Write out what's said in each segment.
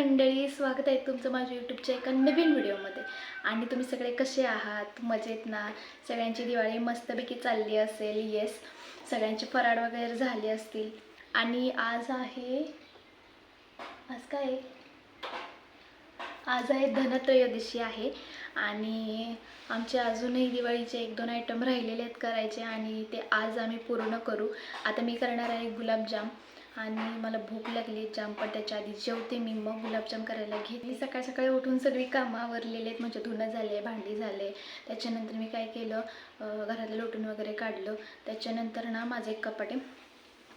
मंडळी स्वागत आहे तुमचं माझ्या यूट्यूबच्या एका नवीन व्हिडिओमध्ये. आणि तुम्ही सगळे कसे आहात? मजेत ना? सगळ्यांची दिवाळी मस्तपैकी चालली असेल येस सगळ्यांचे फराळ वगैरे झाले असतील. आणि आज आहे आज काय? आहे? आज आहे धनत्रयोदशी आहे. आणि आमचे अजूनही दिवाळीचे एक दोन आयटम राहिलेले आहेत करायचे आणि ते आज आम्ही पूर्ण करू. आता मी करणार आहे गुलाबजाम. आणि मला भूक लागली. जाम पण आधी जेवते मी. मग गुलाबजाम करायला घेतली सकाळ सकाळी उठून सगळी कामं आवरलेली आहेत. म्हणजे धुणं झाले भांडी झाले. त्याच्यानंतर मी काय केलं घरातलं लोटून वगैरे काढलं. त्याच्यानंतर ना माझं एक कपाट आहे.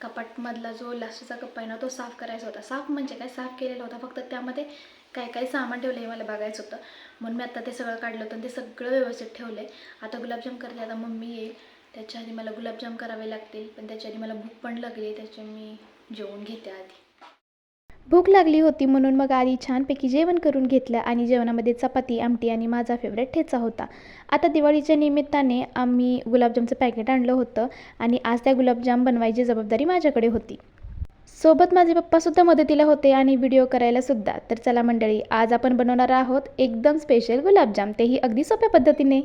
कपाटमधला जो लास्टचा कप्पा आहे ना तो साफ करायचा होता. साफ म्हणजे काय? साफ केलेला होता. फक्त त्यामध्ये काय काय सामान ठेवलं हे मला बघायचं होतं. म्हणून मी आता ते सगळं काढलं होतं ते सगळं व्यवस्थित ठेवलं आहे आता गुलाबजाम करते. आता मम्मी येईल त्याच्या आधी मला गुलाबजाम करावे लागतील. पण त्याच्या आधी मला भूक पण लागली. त्याच्या मी जेवून घेते आधी. भूक लागली होती म्हणून मग आधी छानपैकी जेवण करून घेतलं आणि जेवणामध्ये चपाती आमटी आणि माझा फेवरेट ठेचा होता. आता दिवाळीच्या निमित्ताने आम्ही गुलाबजामचं पॅकेट आणलं होतं आणि आज त्या गुलाबजाम बनवायची जबाबदारी माझ्याकडे होती. सोबत माझे पप्पासुद्धा मदतीला होते आणि व्हिडिओ करायला सुद्धा. तर चला मंडळी आज आपण बनवणार आहोत एकदम स्पेशल गुलाबजाम. तेही अगदी सोप्या पद्धतीने.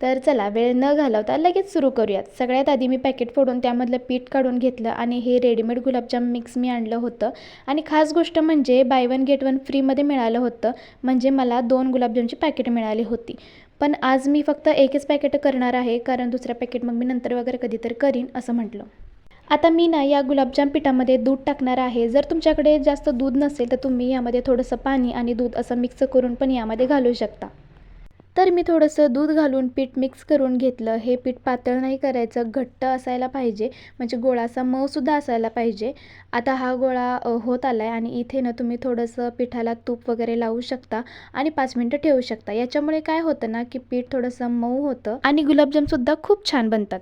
तर चला वेळ न घालवता लगेच सुरू करूयात. सगळ्यात आधी मी पॅकेट फोडून त्यामधलं पीठ काढून घेतलं आणि हे रेडीमेड गुलाबजाम मिक्स मी आणलं होतं. आणि खास गोष्ट म्हणजे बाय वन गेट वन फ्रीमध्ये मिळालं होतं. म्हणजे मला दोन गुलाबजामची पॅकेट मिळाली होती. पण आज मी फक्त एकच पॅकेट करणार आहे कारण दुसरं पॅकेट मग मी नंतर वगैरे कधीतरी करीन असं म्हटलं. आता मी ना या गुलाबजाम पिठामध्ये दूध टाकणार आहे. जर तुमच्याकडे जास्त दूध नसेल तर तुम्ही यामध्ये थोडंसं पाणी आणि दूध असं मिक्स करून पण यामध्ये घालू शकता. तर मी थोडंसं दूध घालून पीठ मिक्स करून घेतलं. हे पीठ पातळ नाही करायचं घट्ट असायला पाहिजे. म्हणजे गोळाचा मऊसुद्धा असायला पाहिजे. आता हा गोळा होत आला आहे आणि इथे ना तुम्ही थोडंसं पिठाला तूप वगैरे लावू शकता आणि पाच मिनटं ठेवू शकता. याच्यामुळे काय होतं ना की पीठ थोडंसं मऊ होतं आणि गुलाबजामसुद्धा खूप छान बनतात.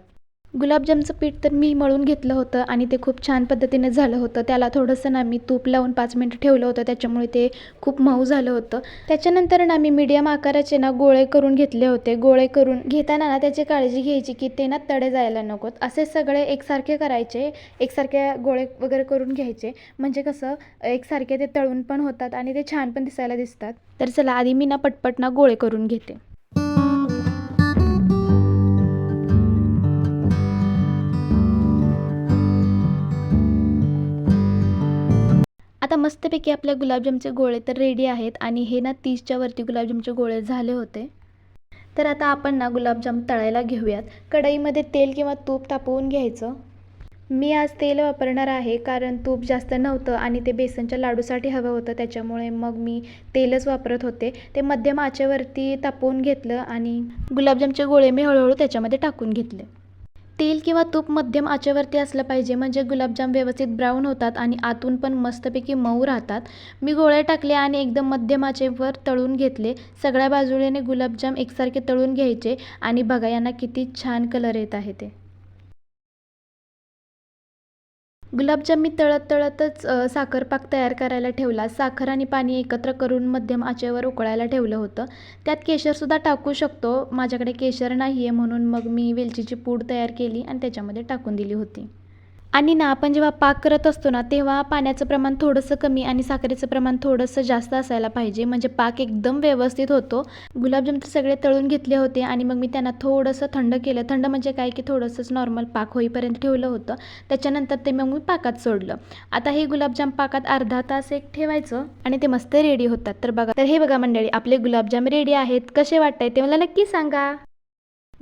गुलाबजामचं पीठ तर मी मळून घेतलं होतं आणि ते खूप छान पद्धतीने झालं होतं. त्याला थोडंसं ना मी तूप लावून पाच मिनटं ठेवलं होतं. त्याच्यामुळे ते खूप मऊ झालं होतं. त्याच्यानंतर ना मी मीडियम आकाराचे ना गोळे करून घेतले होते. गोळे करून घेताना ना त्याची काळजी घ्यायची की ते ना तडे जायला नकोत. असे सगळे एकसारखे करायचे. एकसारखे गोळे वगैरे करून घ्यायचे. म्हणजे कसं एकसारखे ते तळून पण होतात आणि ते छान पण दिसायला दिसतात. तर चला आधी मी ना पटपट ना गोळे करून घेते. आता मस्तपैकी आपल्या गुलाबजामचे गोळे तर रेडी आहेत आणि हे ना तीसच्या वरती गुलाबजामचे गोळे झाले होते. तर आता आपण ना गुलाबजाम तळायला घेऊयात. कढईमध्ये तेल किंवा तूप तापवून घ्यायचं. मी आज तेल वापरणार आहे कारण तूप जास्त नव्हतं आणि ते बेसनच्या लाडूसाठी हवं होतं. त्याच्यामुळे मग मी तेलच वापरत होते. ते मध्यम आचेवरती तापवून घेतलं आणि गुलाबजामचे गोळे मी हळूहळू त्याच्यामध्ये टाकून घेतले. तेल किंवा तूप मध्यम आचेवरती असलं पाहिजे. म्हणजे गुलाबजाम व्यवस्थित ब्राऊन होतात आणि आतून पण मस्तपैकी मऊ राहतात. मी गोळे टाकले आणि एकदम मध्यम आचेवर तळून घेतले. सगळ्या बाजूने गुलाबजाम एकसारखे तळून घ्यायचे. आणि बघा यांना किती छान कलर येत आहे ते. गुलाबजाम मी तळत तळतच साखरपाक तयार करायला ठेवला. साखर आणि पाणी एकत्र करून मध्यम आचेवर उकळायला ठेवलं होतं. त्यात केशरसुद्धा टाकू शकतो. माझ्याकडे केशर नाही आहे म्हणून मग मी वेलचीची पूड तयार केली आणि त्याच्यामध्ये टाकून दिली होती. आणि ना आपण जेव्हा पाक करत असतो ना तेव्हा पाण्याचं प्रमाण थोडंसं कमी आणि साखरेचं प्रमाण थोडंसं जास्त असायला पाहिजे. म्हणजे पाक एकदम व्यवस्थित होतो. गुलाबजाम तर सगळे तळून घेतले होते आणि मग मी त्यांना थोडंसं थंड केलं. थंड म्हणजे काय? की थोडंसंच नॉर्मल पाक होईपर्यंत ठेवलं होतं. त्याच्यानंतर ते मग मी पाकात सोडलं. आता हे गुलाबजाम पाकात अर्धा तास एक ठेवायचं आणि ते मस्त रेडी होतात. तर बघा तर हे बघा मंडळी आपले गुलाबजाम रेडी आहेत. कसे वाटतंय? ते मला नक्की सांगा.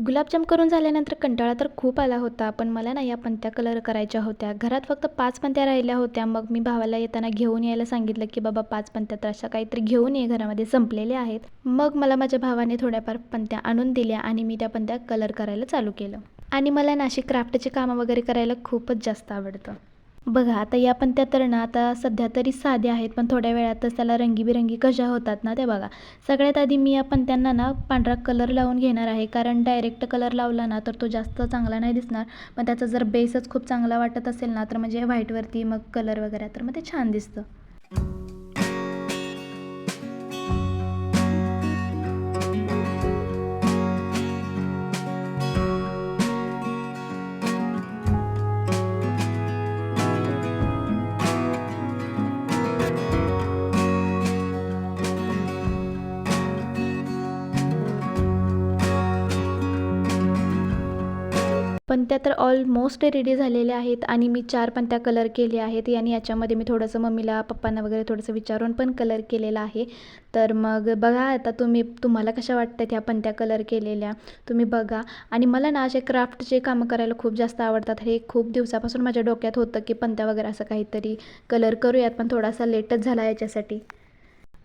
गुलाबजाम करून झाल्यानंतर कंटाळा तर खूप आला होता पण मला ना या पंत्या कलर करायच्या होत्या. घरात फक्त पाच पंत्या राहिल्या होत्या. मग मी भावाला येताना घेऊन यायला सांगितलं की बाबा पाच पंत्या तर अशा काहीतरी घेऊन ये घरामध्ये संपलेल्या आहेत. मग मला माझ्या भावाने थोड्याफार पंत्या आणून दिल्या आणि मी त्या पंत्या कलर करायला चालू केलं. आणि मला नाशिक क्राफ्टचे कामं वगैरे करायला खूपच जास्त आवडतं. बघा आता या पण त्या तर ना आता सध्या तरी साध्या आहेत पण थोड्या वेळातच त्याला रंगीबिरंगी कशा होतात ना ते बघा. सगळ्यात आधी मी या पण त्यांना ना पांढरा कलर लावून घेणार आहे कारण डायरेक्ट कलर लावला ना तर तो जास्त चांगला नाही दिसणार. पण त्याचा जर बेसच खूप चांगला वाटत असेल ना तर म्हणजे व्हाईटवरती मग कलर वगैरे तर मग ते छान दिसतं. पण त्या तर ऑलमोस्ट रेडी झालेल्या आहेत आणि मी चार पण त्या कलर केले आहेत. आणि याच्यामध्ये मी थोडंसं मम्मीला पप्पांना वगैरे थोडंसं विचारून पण कलर केलेला आहे. तर मग बघा आता तुम्ही तुम्हाला कशा वाटतात ह्या पण त्या कलर केलेल्या? तुम्ही बघा. आणि मला ना असे क्राफ्टचे कामं करायला खूप जास्त आवडतात. हे खूप दिवसापासून माझ्या डोक्यात होतं की पंत्या वगैरे असं काहीतरी कलर करूयात पण थोडासा लेटच झाला याच्यासाठी.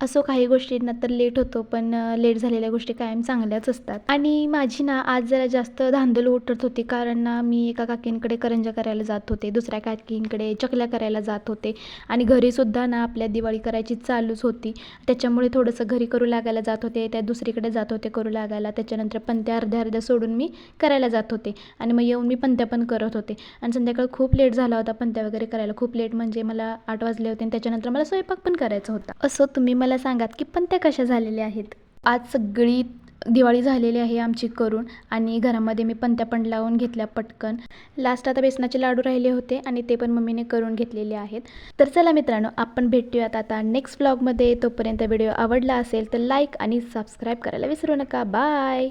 असो काही गोष्टींना तर लेट होतो पण लेट झालेल्या गोष्टी कायम चांगल्याच असतात. आणि माझी ना आज जरा जास्त धांदल उठत होती कारण ना मी एका काकींकडे करंजा करायला जात होते दुसऱ्या काकींकडे चकल्या करायला जात होते. आणि घरीसुद्धा ना आपल्या दिवाळी करायची चालूच होती. त्याच्यामुळे थोडंसं घरी करू लागायला जात होते त्या दुसरीकडे जात होते करू लागायला. त्याच्यानंतर पंत्या अर्ध्या अर्ध्या सोडून मी करायला जात होते. आणि मग येऊन मी पंत्या पण करत होते. आणि संध्याकाळ खूप लेट झाला होता पंत्या वगैरे करायला. खूप लेट म्हणजे मला आठ वाजले होते आणि त्याच्यानंतर मला स्वयंपाक पण करायचा होता. असं तुम्ही मला सांगात की पण त्या कशा झालेल्या आहेत? आज सगळी दिवाळी झालेली आहे आमची करून आणि घरामध्ये मी पंत्या पण लावून घेतल्या पटकन. लास्ट आता बेसनाचे लाडू राहिले होते आणि ते पण मम्मीने करून घेतलेले आहेत. तर चला मित्रांनो आपण भेटूयात आता नेक्स्ट ब्लॉगमध्ये तोपर्यंत व्हिडिओ आवडला असेल तर लाईक आणि सबस्क्राईब करायला विसरू नका. बाय